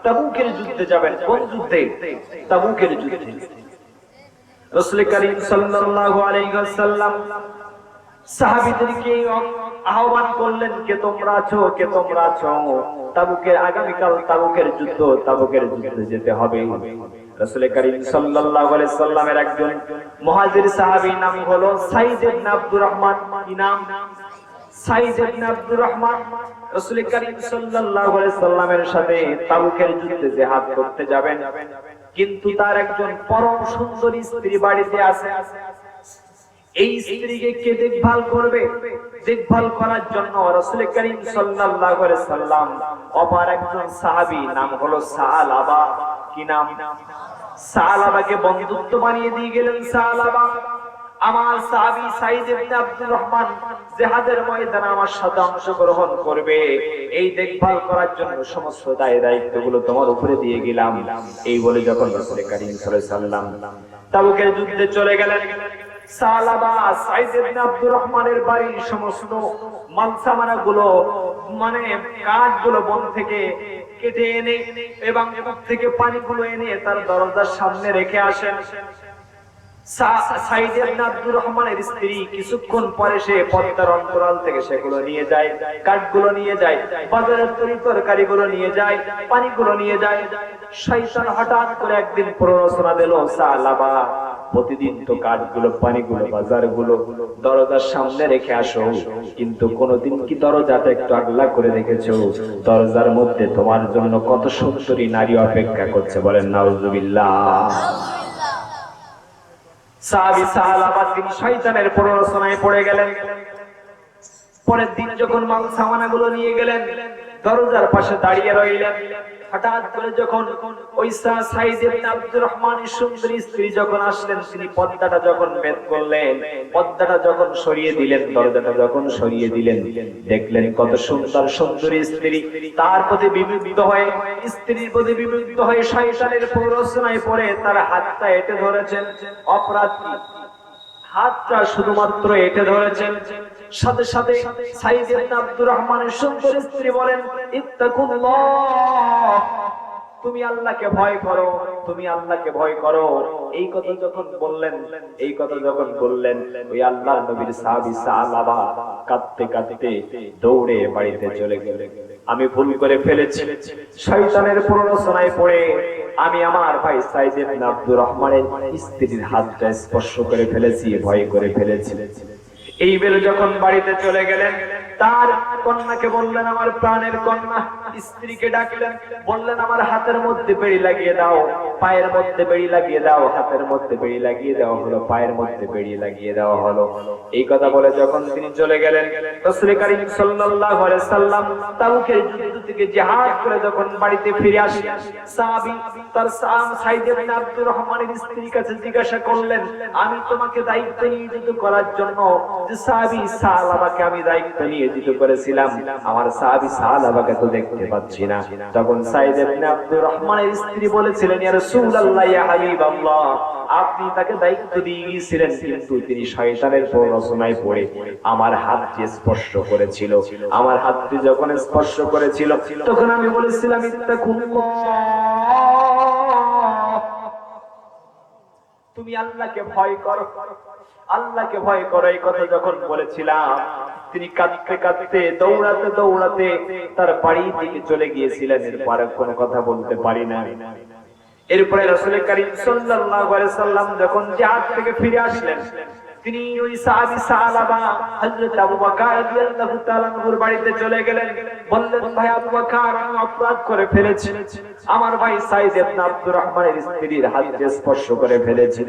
তাবুকের আহ্বান করলেন, কে তোমরা আছো? কে তোমরা আছো? তাবুকের আগামীকাল তাবুকের যুদ্ধ, তাবুকের যুদ্ধে যেতে হবে। একজন মুহাজির সাহাবী নাম হলো সাইদ আব্দুর রহমান। কি নাম? কিন্তু তার একজন পরম সুন্দরী স্ত্রী বাড়িতে আছে। এই স্ত্রীকে কে দেখভাল করবে? দেখভাল করার জন্য রাসূল করিম সাল্লাম অপর একজন সাহাবী, নাম হলো সাহালাবা। কি নাম? সাহালাবাকে বন্ধুত্ব বানিয়ে দিয়ে গেলেন সাহালাবা। আমার সাহাবী সাইদ ইবনে আব্দুর রহমান জিহাদের ময়দানে আমার সাথে অংশগ্রহণ করবে। এই দেখভাল করার জন্য সমস্ত দায় দায়িত্বগুলো তোমার উপরে দিয়ে গেলাম। এই বলে যখন রাসূল করিম সাল্লাল্লাহু আলাইহি তাবুকের যুদ্ধে চলে গেলেন, সালাবা সাইদ ইবনে আব্দুর রহমানের বাড়ির সমস্ত মালসামানা গুলো মানে কাঠগুলো বন থেকে কেটে এনে এবং থেকে পানিগুলো এনে তার দরজার সামনে রেখে আসেন। প্রতিদিন তো কাঠগুলো, পানিগুলো, বাজারগুলো দরজার সামনে রেখে আসো। কিন্তু কোনোদিন কি দরজাটা একটু আগলা করে রেখেছো? দরজার মধ্যে তোমার জন্য কত সুন্দরী নারী অপেক্ষা করছে বলেন, নাউজুবিল্লাহ। সাহাবী সাহালাবাদ তিনি শয়তানের প্ররোচনায় পড়ে গেলেন। পরের দিন যখন মাল সামানাগুলো নিয়ে গেলেন, দরজার পাশে দাঁড়িয়ে রইলেন। হঠাৎ যখন স্ত্রী যখন আসলেন পর্দাটা যখন করলেন সরিয়ে দিলেন সরিয়ে দিলেন, দেখলেন কত সুন্দর সুন্দরী স্ত্রী। তার প্রতি বিমুগ্ধ হয়ে, স্ত্রীর প্রতি বিমুগ্ধ হয়ে শয়তানের প্ররোচনায় পড়ে তার হাতটা এঁটে ধরেছেন। অপরাধ হাতটা শুধুমাত্র এঁটে ধরেছেন। সাথে সাথে সাইদ আব্দুর রহমানের সুন্দর স্ত্রী বলেন তুমি আল্লাহকে ভয় করো, তুমি আল্লাহকে ভয় করো। এই কথা যখন বললেন, এই কথা যখন বললেন, ওই আল্লাহর নবীর সাহাবী সাহাবা কাঁদতে কাঁদতে দৌড়ে বাড়িতে চলে গেলেন। আমি ভুল করে ফেলেছি। শয়তানের প্ররোচনায় পড়ে আমি আমার ভাই সাইদ ইবনে আব্দুর রহমানের স্ত্রীর হাতটা স্পর্শ করে ফেলেছি, ভয় করে ফেলেছি। এই বেলে যখন বাড়িতে চলে গেলেন তার কন্যাকে বললেন, আমার প্রাণের কন্যা, স্ত্রীকে ডাকলেন, বললেন, আমার হাতের মধ্যে বেড়ি লাগিয়ে দাও, পায়ের মধ্যে বেড়ি লাগিয়ে দাও, হাতের মধ্যে বেড়ি লাগিয়ে দেওয়া হলো, পায়ের মধ্যে বেড়ি লাগিয়ে দেওয়া হলো। এই কথা বলে যখন তিনি চলে গেলেন সাল্লাম যুদ্ধ থেকে করে যখন বাড়িতে ফিরে আসলেন তার সাম আব্দুর রহমানের স্ত্রীর কাছে জিজ্ঞাসা করলেন, আমি তোমাকে দায়িত্ব নিয়োজিত করার জন্য যে সাহাবী সাহাবাকে আমি দায়িত্ব নিয়োজিত করেছিলাম আমার সাহাবী সাহাবাকে তো দেখতে পাচ্ছি না। তখন সাইদ ইবনে আব্দুর রহমানের স্ত্রী বলেছিলেন, ইয়া রাসূলুল্লাহ, ইয়া হাবিবাল্লাহ, আপনি তাকে দায়িত্ব দিয়ে গিয়েছিলেন কিন্তু তিনি শয়তানের প্ররোচনায় পড়ে। আমার হাতটি স্পর্শ করেছিল। আমার হাতটি যখন স্পর্শ করেছিল, তখন আমি বলেছিলাম, ইত্তাকুল্লাহ। তুমি আল্লাহকে ভয় করো। আল্লাহকে ভয় করো, এই কথা যখন বলেছিলাম, তিনি কাঁদতে কাঁদতে, দৌড়াতে দৌড়াতে তার বাড়ি থেকে চলে গিয়েছিলেন। এরপর কোন কথা বলতে পারি না এরপরে রসুলের করিম সাল্লাম যখন জিহাদ থেকে ফিরে আসলেন তিনি ওই হযরত আবু বকর রাদিয়াল্লাহু বাড়িতে চলে গেলেন। বললেন, ভাই, আবু বকর, আমি অপরাধ করে ফেলেছি। আমার ভাই সাইদ ইবনে আব্দুর রহমানের স্ত্রীর স্পর্শ করে ফেলেছি।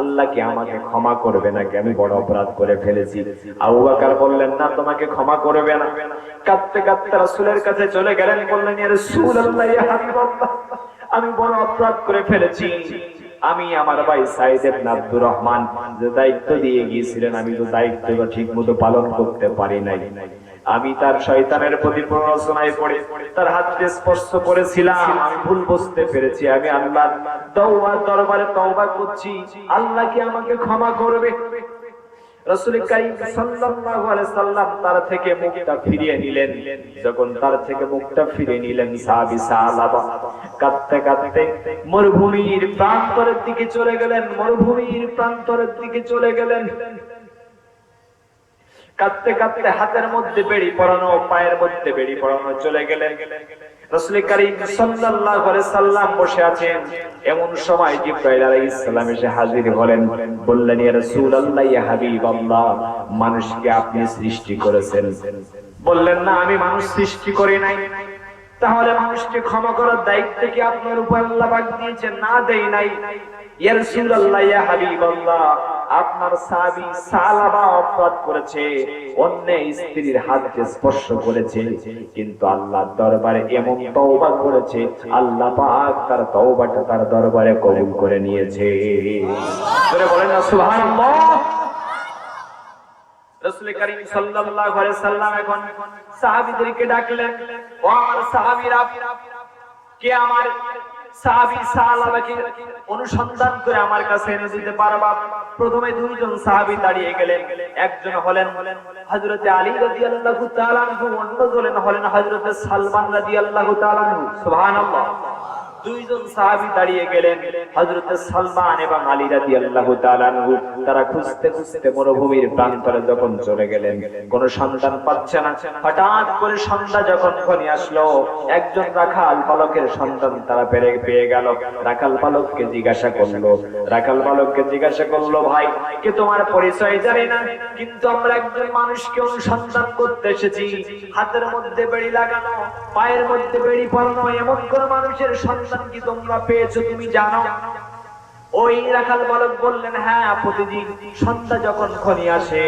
আল্লাহ কি আমাকে ক্ষমা করবে নাকি? আমি বড় অপরাধ করে ফেলেছি। আবু বকর বললেন, না, তোমাকে ক্ষমা করবে না। কাঁদতে কাঁদতে রাসূলের কাছে চলে গেলেন। বললেন, ইয়া রাসূলুল্লাহ, ইয়া হাবিবাল্লাহ, আমি বড় অপরাধ করে ফেলেছি। আমি আমার ভাই সাইদেব নাব্দুর রহমান যে দায়িত্ব দিয়ে গিয়েছিলেন, আমি তো দায়িত্ব ঠিক মতো পালন করতে পারি নাই। আমি তার শয়তানের প্রতি প্ররোচনায় পড়ে, তার হাতকে স্পর্শ করেছিলাম। আমি ভুল বুঝতে পেরেছি। আমি আল্লাহ দরবারে তওবা করছি। আল্লাহ কি আমাকে ক্ষমা করবে? রাসূল করিম সাল্লাল্লাহু আলাইহি সাল্লাম তার থেকে মুখটা ফিরিয়ে নিলেন। যখন তার থেকে মুখটা ফিরিয়ে নিলেন সাহাবী সাহাবা কাঁদতে কাঁদতে মরুভূমির প্রান্তরের দিকে চলে গেলেন মরুভূমির প্রান্তরের দিকে চলে গেলেন। কাঁদতে কাঁদতে হাতের মধ্যে বেড়ি পড়ানো পায়ের মধ্যে বেড়ি পড়ানো চলে গেলেন। মানুষকে আপনি সৃষ্টি করেছেন। বললেন, না, আমি মানুষ সৃষ্টি করি নাই। তাহলে মানুষকে ক্ষমা করার দায়িত্ব কি আপনার উপর আল্লাহ দিয়েছেন? না, দেই নাই। ইয়া রাসূলুল্লাহ আপনার সাহাবী সালাবা অপরাধ করেছে, অন্য স্ত্রীর হাতকে স্পর্শ করেছে, কিন্তু আল্লাহর দরবারে এমন তওবা করেছে, আল্লাহ পাক তার তওবাটা তার দরবারে কবুল করে নিয়েছে। বলেন না, সুবহানাল্লাহ। রাসূল সাল্লাল্লাহু আলাইহি সাল্লাম এখন সাহাবীদেরকে ডাকলেন, ও আমার সাহাবীরা, কে আমার সাহাবী অনুসন্ধান করে আমার কাছে এনে দিতে পারবা? প্রথমে দুইজন সাহাবি দাঁড়িয়ে গেলেন। একজন হলেন হযরতে আলী রাদিয়াল্লাহু তাআলা অন্য অন্যজন হলেন হযরতে সালমান রাদিয়াল্লাহু আল্লাহ সুহান দুইজন সাহাবী দাঁড়িয়ে গেলেন, হযরত সালমান এবং আলী তাআলা আনহু। তারা খুঁজতে খুঁজতে মরুভূমির প্রান্তরে যখন চলে গেলেন, কোন সন্তান পাচ্ছে না। হঠাৎ করে সন্ধ্যা যখন ঘনিয়ে আসলো, একজন রাখাল বালকের সন্তান তারা পেরে পেয়ে গেল। রাখাল বালককে জিজ্ঞাসা করল, রাখাল বালককে জিজ্ঞাসা করল, ভাই, কে তোমার পরিচয় জানি না? কিন্তু আমরা একজন মানুষকে অনুসন্ধান করতে এসেছি। হাতের মধ্যে বেড়ি লাগানো, পায়ের মধ্যে বেড়ি পরানো, এমন কোন মানুষের সন্তান কি তোমরা পেয়েছ, তুমি জানো। ওই রাখাল বালক বললেন হ্যাঁ প্রতিদিন সন্ধ্যা যখন ঘনি আসে,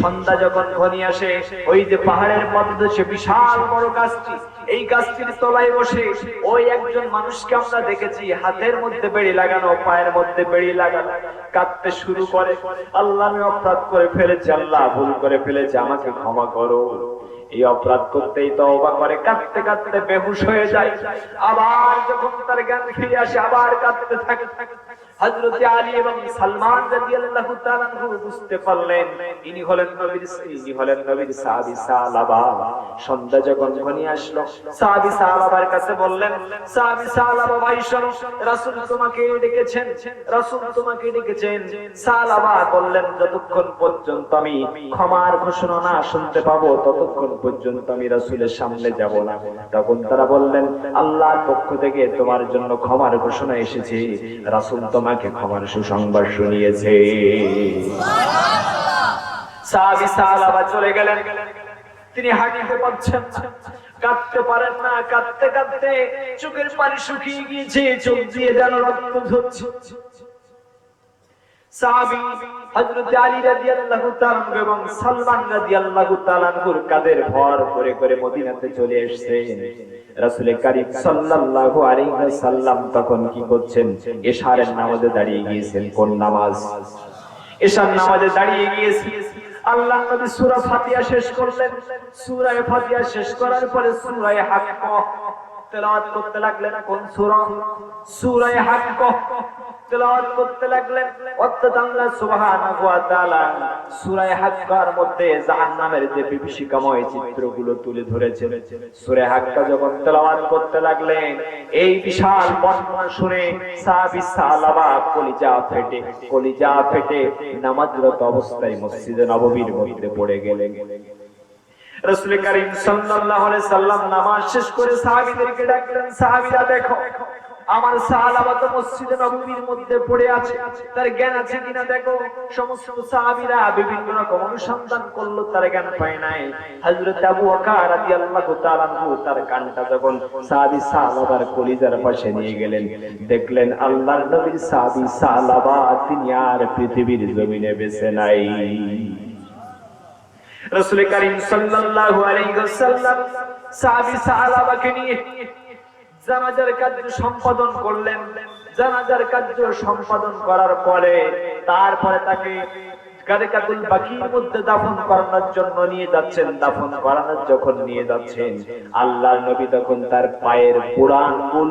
সন্ধ্যা যখন ঘনি আসে, ওই যে পাহাড়ের মধ্যে বিশাল বড় গাছটি, এই গাছটির তলায় বসে ওই একজন মানুষকে আমরা দেখেছি, হাতের মধ্যে বেড়ি লাগানো, পায়ের মধ্যে বেড়ি লাগানো, কাঁদতে শুরু করে। আল্লাহ আমি অপরাধ করে ফেলেছি, আল্লাহ ভুল করে ফেলেছি, আমাকে ক্ষমা করো। এই অপরাধ করতেই তো অবা করে কাঁদতে কাঁদতে বেহুশ হয়ে যায়। আবার যখন তার জ্ঞান ফিরে আসে, আবার কাঁদতে থাকে। আলী এবং সালমান রাদিয়াল্লাহু তাআলা বুঝতে পারলেন, ইনি হলেন নবীর ইনি হলেন নবীর সাহাবী সাহাবা সন্ধ্যা যখন আসলো, সাহাবী সাহাবার কাছে বললেন, সাহাবী সাহাবা ভাই রাসূল তোমাকে ডেকেছেন, রাসূল তোমাকে ডেকেছেন। সাহাবা বললেন, যতক্ষণ পর্যন্ত আমি ক্ষমার ঘোষণা না শুনতে পাবো, ততক্ষণ পর্যন্ত আমি রাসূলের সামনে যাব না। তখন তারা বললেন, আল্লাহর পক্ষ থেকে তোমার জন্য ক্ষমার ঘোষণা এসেছে। রাসূল তোমাকে ক্ষমার সুসংবাদ শুনিয়েছে। চলে গেলেন। তিনি হাঁটতে পারছেন কাঁদতে পারেন না, কাঁদতে কাঁদতে চোখের পানি শুকিয়ে গিয়েছে, চোখ দিয়ে যেন রক্ত ঝরছে। তখন কি করছেন? এশারের নামাজে দাঁড়িয়ে গিয়েছেন। কোন নামাজ? এশার নামাজে দাঁড়িয়ে গিয়েছেন। আল্লাহ নবী সূরা ফাতিহা শেষ করলেন। সূরা ফাতিহা শেষ করার পরে সূরা হাক্কা। করতে লাগলেন কোন সূরা? সূরা হাক্কা। নামাজরত অবস্থায় মসজিদে নববীর মধ্যে পড়ে গেলেন। রাসূল করিম সাল্লাম নামাজ শেষ করে সাহাবীদেরকে ডাকলেন, সাহাবীরা দেখো আমার সাহাবা মসজিদে নববীর মধ্যে পড়ে আছে। তার জ্ঞান আছে কিনা দেখো? সমস্ত সাহাবীরা বিভিন্ন রকম অনুসন্ধান করল, তার জ্ঞান পায় নাই। হযরত আবু বকর রাদিয়াল্লাহু তাআলা তার কানটা যখন সাহাবী সাহাবার কলিজার পাশে নিয়ে গেলেন, দেখলেন আল্লাহর নবীর সাহাবী সাহাবা তিনি আর পৃথিবীর জমিনে বেঁচে নাই। রাসূল করিম সাল্লাল্লাহু আলাইহি ওয়াসাল্লাম সাহাবী সাহাবাকে নিয়ে জানাজার কাজ সম্পাদন করলেন। জানাজার কাজ সম্পাদন করার পরে তারপরে তাকে যাচ্ছেন। আল্লাহর নবী তখন তার পায়ের বুড়া কোন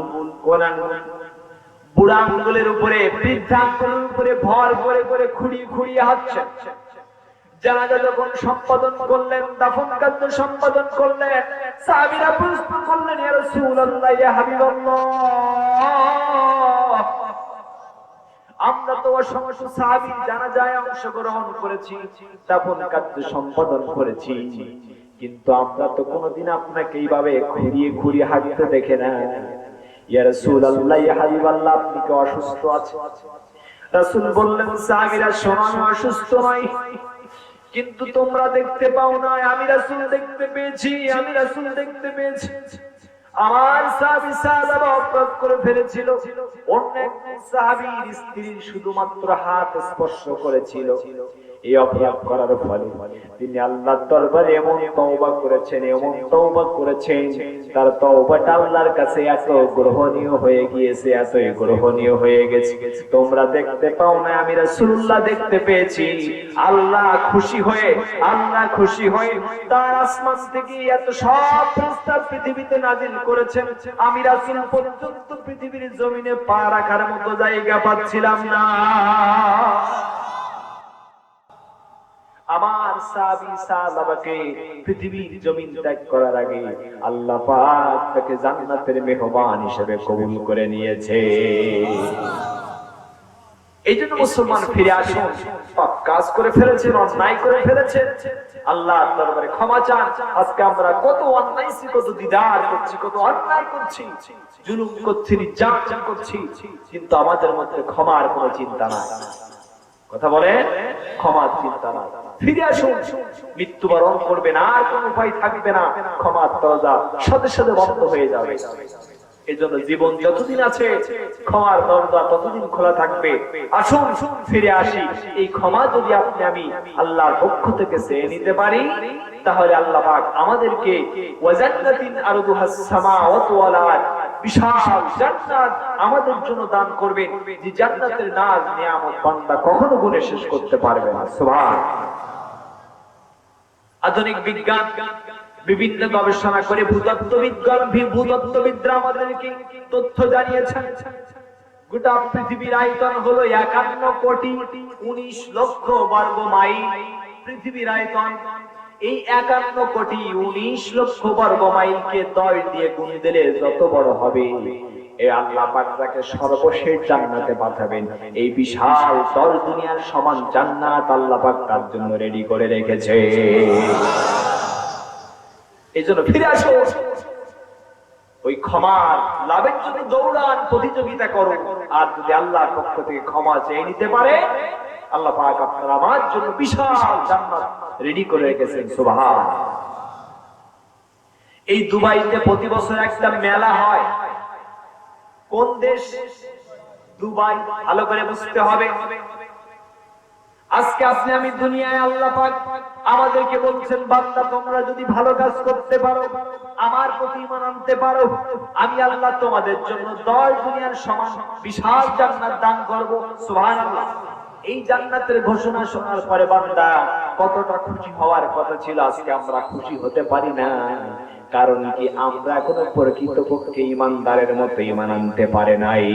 উপরে, বৃদ্ধা আঙ্গুলের উপরে ভর করে করে খুঁড়িয়ে খুঁড়িয়ে হাঁটছেন। জানাজা যখন সম্পাদন করলেন, দাফন সম্পাদন করলেন প্রশ্ন করলেন আমরা তো অসংখ্য অংশগ্রহণ করেছি, দাফন সম্পাদন করেছি, কিন্তু আমরা তো কোনোদিন আপনাকে এইভাবে ঘুরিয়ে ঘুরিয়ে হাঁটতে দেখে না। আপনি কি অসুস্থ আছেন? রাসূল বললেন, সাহাবীরা শোনো অসুস্থ নই কিন্তু তোমরা দেখতে পাও নাই, আমি রাসুল দেখতে পেয়েছি, আমি রাসুল দেখতে পেয়েছি। আমার সাহাবি সাহাবা অপরাধ করে ফেলেছিল। অন্য এক সাহাবীর স্ত্রী শুধুমাত্র হাত স্পর্শ করেছিল। এই অপরাধ করার ফলে তিনি আল্লাহর দরবারে এমন তওবা করেছেন, এমন তওবা করেছেন, তার তওবাটা আল্লাহর কাছে এত গ্রহণীয় হয়ে গিয়েছে, এতই গ্রহণীয় হয়ে গেছে। তোমরা দেখতে পাও না, আমি রাসূলুল্লাহ দেখতে পেয়েছি। আল্লাহ খুশি হয়ে, আল্লাহ খুশি হয়ে তার আসমান থেকে এত সব প্রস্তাব পৃথিবীতে নাজিল করেছেন। আমি রাসূল পর্যন্ত পৃথিবীর জমিনে পা রাখার মতো জায়গা পাচ্ছিলাম না। তাকে জান্নাতের মেহমান হিসেবে কবুল করে নিয়েছে। এই জন্য মুসলমান ফিরে কাজ করে ফেলেছেন, অন্যায় করে আল্লাহ ক্ষমা চান। আজকে আমরা কত অন্যায় কত দিদার করছি, কত অন্যায় করছি, জুলুম করছি, নির্যাতন করছি, কিন্তু আমাদের মধ্যে ক্ষমার কোনো চিন্তা নাই। কথা বলে ক্ষমার চিন্তা নাই। ফিরে আসুন, মৃত্যুবরণ করবে না আর কোন উপায় থাকবে না, ক্ষমার দরজা সাথে সাথে বন্ধ হয়ে যাবে। জীবন যতদিন আছে, ক্ষমার দরজা ততদিন খোলা থাকবে। আসুন, ফিরে আসি। এই ক্ষমা যদি আপনি আমি আল্লাহর পক্ষ থেকে চেয়ে নিতে পারি, তাহলে আল্লাহ পাক আমাদেরকে ওয়াজান্নাতিন আরদুহাস ওয়াল আমাদের জন্য দান যে জান্নাতের নাজ নিয়ামত কখনো শেষ করতে পারবে আধুনিক বিজ্ঞান বিভিন্ন গবেষণা করে ভূতত্ত্ববিজ্ঞান ভূতত্ত্ববিদরা আমাদেরকে তথ্য জানিয়েছেন। গোটা পৃথিবীর আয়তন হলো একান্ন কোটি উনিশ লক্ষ বর্গ মাইল। পৃথিবীর আয়তন এই একান্ন কোটি উনিশ লক্ষ বর্গ মাইলকে দশ দিয়ে গুণ দিলে যত বড় হবে। এ আল্লাহ পাক তাকে সর্বশেষ জান্নাতে পাঠাবেন, এই বিশাল দল দুনিয়ার সমান জান্নাত আল্লাহ পাক তার জন্য রেডি করে রেখেছে। এই জন্য ফিরে আসো। ওই ক্ষমার লাভের জন্য দৌড়ান, প্রতিযোগিতা করো, আর যদি আল্লাহর পক্ষ থেকে ক্ষমা চেয়ে নিতে পারে আল্লাহ পাক আপনার আমার জন্য বিশাল জান্নাত রেডি করে রেখেছেন সুবহান এই দুবাইতে প্রতি বছর একটা মেলা হয়। কোন দেশ? দুবাই। ভালো করে বুঝতে হবে। আজকে আপনি, আমি দুনিয়ায় আল্লাহ পাক আমাদেরকে বলছেন, বান্দা, তোমরা যদি ভালো কাজ করতে পারো, আমার প্রতি ঈমান আনতে পারো, আমি আল্লাহ তোমাদের জন্য দশ দুনিয়ার সমান বিশাল জান্নাত দান করব, সুবহানাল্লাহ। এই জান্নাতের ঘোষণা শোনার পরে বান্দা, কতটা খুশি হওয়ার কথা ছিল আজকে আমরা খুশি হতে পারি না। কারণ কি আমরা কোনো প্রকৃতপক্ষে ইমানদারের মতো ইমান আনতে পারে নাই।